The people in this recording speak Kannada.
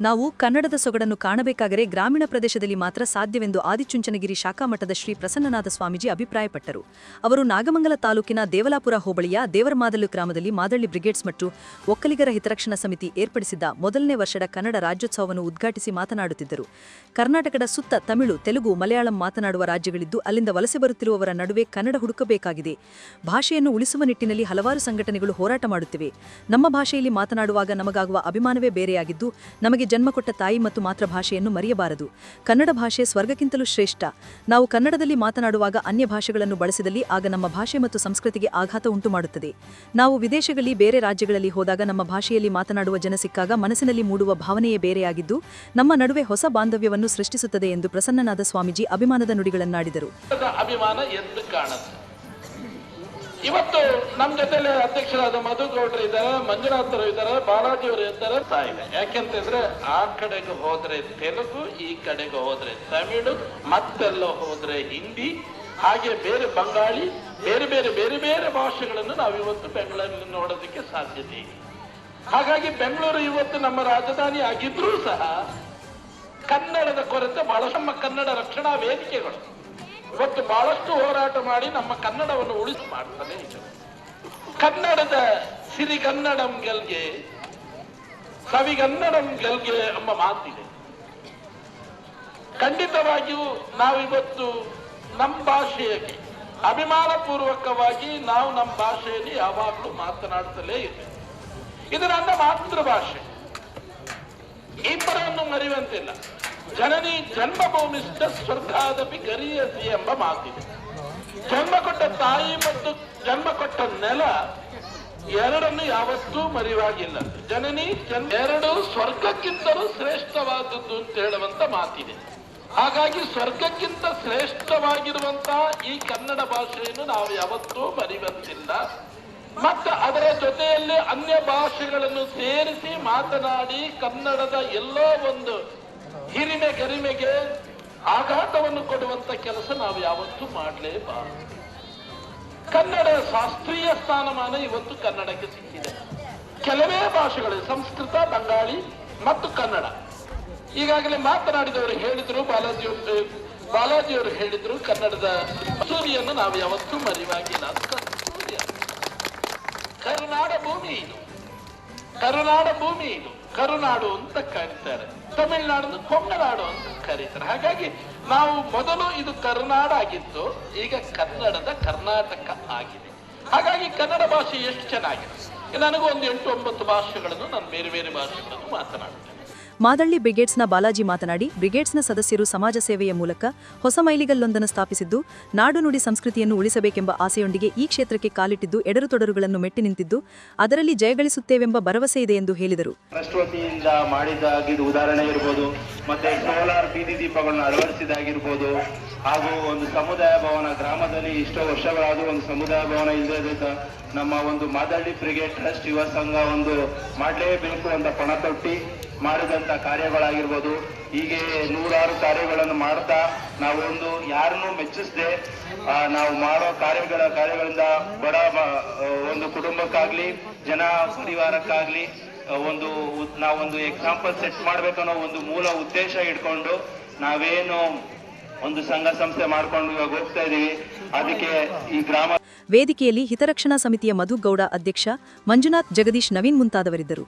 ನಾವು ಕನ್ನಡದ ಸೊಗಡನ್ನು ಕಾಣಬೇಕಾದರೆ ಗ್ರಾಮೀಣ ಪ್ರದೇಶದಲ್ಲಿ ಮಾತ್ರ ಸಾಧ್ಯವೆಂದು ಆದಿಚುಂಚನಗಿರಿ ಶಾಖಾ ಮಠದ ಶ್ರೀ ಪ್ರಸನ್ನನಾಥ ಸ್ವಾಮೀಜಿ ಅಭಿಪ್ರಾಯಪಟ್ಟರು. ಅವರು ನಾಗಮಂಗಲ ತಾಲೂಕಿನ ದೇವಲಾಪುರ ಹೋಬಳಿಯ ದೇವರಮಾದಲು ಗ್ರಾಮದಲ್ಲಿ ಮಾದಳ್ಳಿ ಬ್ರಿಗೇಡ್ಸ್ ಮತ್ತು ಒಕ್ಕಲಿಗರ ಹಿತರಕ್ಷಣಾ ಸಮಿತಿ ಏರ್ಪಡಿಸಿದ್ದ ಮೊದಲನೇ ವರ್ಷದ ಕನ್ನಡ ರಾಜ್ಯೋತ್ಸವವನ್ನು ಉದ್ಘಾಟಿಸಿ ಮಾತನಾಡುತ್ತಿದ್ದರು. ಕರ್ನಾಟಕದ ಸುತ್ತ ತಮಿಳು, ತೆಲುಗು, ಮಲಯಾಳಂ ಮಾತನಾಡುವ ರಾಜ್ಯಗಳಿದ್ದು ಅಲ್ಲಿಂದ ವಲಸೆ ಬರುತ್ತಿರುವವರ ನಡುವೆ ಕನ್ನಡ ಹುಡುಕಬೇಕಾಗಿದೆ. ಭಾಷೆಯನ್ನು ಉಳಿಸುವ ನಿಟ್ಟಿನಲ್ಲಿ ಹಲವಾರು ಸಂಘಟನೆಗಳು ಹೋರಾಟ ಮಾಡುತ್ತಿವೆ. ನಮ್ಮ ಭಾಷೆಯಲ್ಲಿ ಮಾತನಾಡುವಾಗ ನಮಗಾಗುವ ಅಭಿಮಾನವೇ ಬೇರೆಯಾಗಿದ್ದು, ನಮಗೆ ಜನ್ಮ ಕೊಟ್ಟ ತಾಯಿ ಮತ್ತು ಮಾತೃಭಾಷೆಯನ್ನು ಮರೆಯಬಾರದು. ಕನ್ನಡ ಭಾಷೆ ಸ್ವರ್ಗಕ್ಕಿಂತಲೂ ಶ್ರೇಷ್ಠ. ನಾವು ಕನ್ನಡದಲ್ಲಿ ಮಾತನಾಡುವಾಗ ಅನ್ಯ ಭಾಷೆಗಳನ್ನು ಬಳಸಿದಲ್ಲಿ ಆಗ ನಮ್ಮ ಭಾಷೆ ಮತ್ತು ಸಂಸ್ಕೃತಿಗೆ ಆಘಾತ ಉಂಟು ಮಾಡುತ್ತದೆ ನಾವು ವಿದೇಶಗಳಲ್ಲಿ ಬೇರೆ ರಾಜ್ಯಗಳಲ್ಲಿ ಹೋದಾಗ ನಮ್ಮ ಭಾಷೆಯಲ್ಲಿ ಮಾತನಾಡುವ ಜನ ಸಿಕ್ಕಾಗ ಮನಸ್ಸಿನಲ್ಲಿ ಮೂಡುವ ಭಾವನೆಯೇ ಬೇರೆಯಾಗಿದ್ದು, ನಮ್ಮ ನಡುವೆ ಹೊಸ ಬಾಂಧವ್ಯವನ್ನು ಸೃಷ್ಟಿಸುತ್ತದೆ ಎಂದು ಪ್ರಸನ್ನನಾದ ಸ್ವಾಮೀಜಿ ಅಭಿಮಾನದ ನುಡಿಗಳನ್ನಾಡಿದರು. ಇವತ್ತು ನಮ್ಮ ಜೊತೆಲಿ ಅಧ್ಯಕ್ಷರಾದ ಮಧುಗೌಡರು ಇದ್ದಾರೆ ಮಂಜುನಾಥರು ಇದ್ದಾರೆ ಬಾಲಾಜಿಯವರು ಇದ್ದಾರೆ. ಇದೆ ಯಾಕೆಂತಂದ್ರೆ ಆ ಕಡೆಗೆ ಹೋದ್ರೆ ತೆಲುಗು, ಈ ಕಡೆಗೆ ಹೋದ್ರೆ ತಮಿಳು, ಮತ್ತೆಲ್ಲ ಹೋದ್ರೆ ಹಿಂದಿ, ಹಾಗೆ ಬೇರೆ ಬಂಗಾಳಿ, ಬೇರೆ ಬೇರೆ ಬೇರೆ ಬೇರೆ ಭಾಷೆಗಳನ್ನು ನಾವು ಇವತ್ತು ಬೆಂಗಳೂರಿನಲ್ಲಿ ನೋಡೋದಕ್ಕೆ ಸಾಧ್ಯತೆ ಹಾಗಾಗಿ ಬೆಂಗಳೂರು ಇವತ್ತು ನಮ್ಮ ರಾಜಧಾನಿ ಆಗಿದ್ರೂ ಸಹ ಕನ್ನಡದ ಕೊರತೆ ಬಹಳ ಕನ್ನಡ ರಕ್ಷಣಾ ವೇದಿಕೆಗಳು. ಇವತ್ತು ಬಹಳಷ್ಟು ಹೋರಾಟ ಮಾಡಿ ನಮ್ಮ ಕನ್ನಡವನ್ನು ಉಳಿಸಿ ಮಾಡ್ತಾನೆ ಇದೆ ಕನ್ನಡದ ಸಿರಿಗನ್ನಡಂ ಗೆಲ್ಗೆ ಸವಿಗನ್ನಡಂ ಗೆಲ್ಗೆ ಎಂಬ ಮಾತಿದೆ. ಖಂಡಿತವಾಗಿಯೂ ನಾವಿವತ್ತು ನಮ್ಮ ಭಾಷೆಗೆ ಅಭಿಮಾನ ಪೂರ್ವಕವಾಗಿ ನಾವು ನಮ್ಮ ಭಾಷೆಯಲ್ಲಿ ಯಾವಾಗಲೂ ಮಾತನಾಡುತ್ತಲೇ ಇದ್ದೇವೆ ಇದು ನನ್ನ ಮಾತೃಭಾಷೆ. ಇಬ್ಬರನ್ನು ಮರೆಯುವಂತಿಲ್ಲ. ಜನನಿ ಜನ್ಮಭೂಮಿಷ್ಟ ಸ್ವರ್ಗಾದಪಿ ಗರಿಯಸಿ ಎಂಬ ಮಾತಿದೆ. ಜನ್ಮ ಕೊಟ್ಟ ತಾಯಿ ಮತ್ತು ಜನ್ಮ ಕೊಟ್ಟ ನೆಲ ಎರಡನ್ನು ಯಾವತ್ತೂ ಮರಿವಾಗಿಲ್ಲ. ಜನನಿ ಜನ್ ಎರಡು ಸ್ವರ್ಗಕ್ಕಿಂತಲೂ ಶ್ರೇಷ್ಠವಾದದ್ದು ಅಂತ ಹೇಳುವಂತ ಮಾತಿದೆ. ಹಾಗಾಗಿ ಸ್ವರ್ಗಕ್ಕಿಂತ ಶ್ರೇಷ್ಠವಾಗಿರುವಂತಹ ಈ ಕನ್ನಡ ಭಾಷೆಯನ್ನು ನಾವು ಯಾವತ್ತೂ ಮರಿವಂತಿಲ್ಲ. ಮತ್ತು ಅದರ ಜೊತೆಯಲ್ಲಿ ಅನ್ಯ ಭಾಷೆಗಳನ್ನು ಸೇರಿಸಿ ಮಾತನಾಡಿ ಕನ್ನಡದ ಎಲ್ಲೋ ಒಂದು ಹಿರಿಮೆ ಗರಿಮೆಗೆ ಆಘಾತವನ್ನು ಕೊಡುವಂತ ಕೆಲಸ ನಾವು ಯಾವತ್ತೂ ಮಾಡಲೇಬಾರದು. ಕನ್ನಡ ಶಾಸ್ತ್ರೀಯ ಸ್ಥಾನಮಾನ ಇವತ್ತು ಕನ್ನಡಕ್ಕೆ ಸಿಕ್ಕಿದೆ. ಕೆಲವೇ ಭಾಷೆಗಳು, ಸಂಸ್ಕೃತ, ಬಂಗಾಳಿ ಮತ್ತು ಕನ್ನಡ. ಈಗಾಗಲೇ ಮಾತನಾಡಿದವರು ಹೇಳಿದ್ರು, ಬಾಲಾಜಿ ಬಾಲಾಜಿಯವರು ಹೇಳಿದ್ರು, ಕನ್ನಡದ ಸೂರ್ಯನ್ನು ನಾವು ಯಾವತ್ತೂ ಮರಿವಾಗಿಲ್ಲ ಸೂರ್ಯ. ಕರುನಾಡ ಭೂಮಿ ಇದು. ಕರುನಾಡ ಭೂಮಿ ಇದು. ಕರುನಾಡು ಅಂತ ಕರೀತಾರೆ. ತಮಿಳುನಾಡನ್ನು ಕೊಂಗನಾಡು ಅಂತ ಕರೀತಾರೆ. ಹಾಗಾಗಿ ನಾವು ಮೊದಲು ಇದು ಕರ್ನಾಡ ಆಗಿತ್ತು, ಈಗ ಕನ್ನಡದ ಕರ್ನಾಟಕ ಆಗಿದೆ. ಹಾಗಾಗಿ ಕನ್ನಡ ಭಾಷೆ ಎಷ್ಟು ಚೆನ್ನಾಗಿದೆ? ನನಗೂ ಒಂದು ಎಂಟು ಒಂಬತ್ತು ಭಾಷೆಗಳನ್ನು, ನಾನು ಬೇರೆ ಬೇರೆ ಭಾಷೆಗಳನ್ನು ಮಾತನಾಡ್ತೇನೆ ಮಾದಳ್ಳಿ ಬ್ರಿಗೇಡ್ಸ್ನ ಬಾಲಾಜಿ ಮಾತನಾಡಿ, ಬ್ರಿಗೇಡ್ಸ್ನ ಸದಸ್ಯರು ಸಮಾಜ ಸೇವೆಯ ಮೂಲಕ ಹೊಸ ಮೈಲಿಗಲ್ಲೊಂದನ್ನು ಸ್ಥಾಪಿಸಿದ್ದು, ನಾಡು ನುಡಿ ಸಂಸ್ಕೃತಿಯನ್ನು ಉಳಿಸಬೇಕೆಂಬ ಆಸೆಯೊಂದಿಗೆ ಈ ಕ್ಷೇತ್ರಕ್ಕೆ ಕಾಲಿಟ್ಟಿದ್ದು ಎಡರುತೊಡರುಗಳನ್ನು ಮೆಟ್ಟಿ ನಿಂತಿದ್ದು, ಅದರಲ್ಲಿ ಜಯಗಳಿಸುತ್ತೇವೆಂಬ ಭರವಸೆ ಇದೆ ಎಂದು ಹೇಳಿದರು. ಉದಾಹರಣೆ ಮತ್ತೆ ಸೋಲಾರ್ ಬೀದಿ ದೀಪಗಳನ್ನ ಅಳವಡಿಸಿದಾಗಿರ್ಬೋದು ಹಾಗೂ ಒಂದು ಸಮುದಾಯ ಭವನ ಗ್ರಾಮದಲ್ಲಿ ಇಷ್ಟೋ ವರ್ಷಗಳಾದರೂ ಒಂದು ಸಮುದಾಯ ಭವನ ಇಲ್ಲದೆ ನಮ್ಮ ಒಂದು ಮಾದಳ್ಳಿ ಬ್ರಿಗೇಡ್ ಟ್ರಸ್ಟ್ ಯುವ ಸಂಘ ಒಂದು ಮಾಡಲೇಬೇಕು ಅಂತ ಪಣ ತೊಟ್ಟಿ ಮಾಡಿದಂತ ಕಾರ್ಯಗಳಾಗಿರ್ಬೋದು, ಹೀಗೆ ನೂರಾರು ಕಾರ್ಯಗಳನ್ನು ಮಾಡ್ತಾ ನಾವೊಂದು ಯಾರನ್ನೂ ಮೆಚ್ಚಿಸದೆ ನಾವು ಮಾಡೋ ಕಾರ್ಯಗಳ ಕಾರ್ಯಗಳಿಂದ ಬಡ ಒಂದು ಕುಟುಂಬಕ್ಕಾಗ್ಲಿ, ಜನ ಪರಿವಾರಕ್ಕಾಗ್ಲಿ ಒಂದು ನಾವೊಂದು ಎಕ್ಸಾಂಪಲ್ ಸೆಟ್ ಮಾಡ್ಬೇಕನ್ನೋ ಒಂದು ಮೂಲ ಉದ್ದೇಶ ಇಟ್ಕೊಂಡು ನಾವೇನು ಒಂದು ಸಂಘ ಸಂಸ್ಥೆ ಮಾಡ್ಕೊಂಡು ಇವಾಗ ಹೋಗ್ತಾ ಇದೀವಿ. ಅದಕ್ಕೆ ಈ ಗ್ರಾಮ ವೇದಿಕೆಯಲ್ಲಿ ಹಿತರಕ್ಷಣಾ ಸಮಿತಿಯ ಮಧುಗೌಡ ಅಧ್ಯಕ್ಷ ಮಂಜುನಾಥ್ ಜಗದೀಶ್ ನವೀನ್ ಮುಂತಾದವರಿದ್ದರು.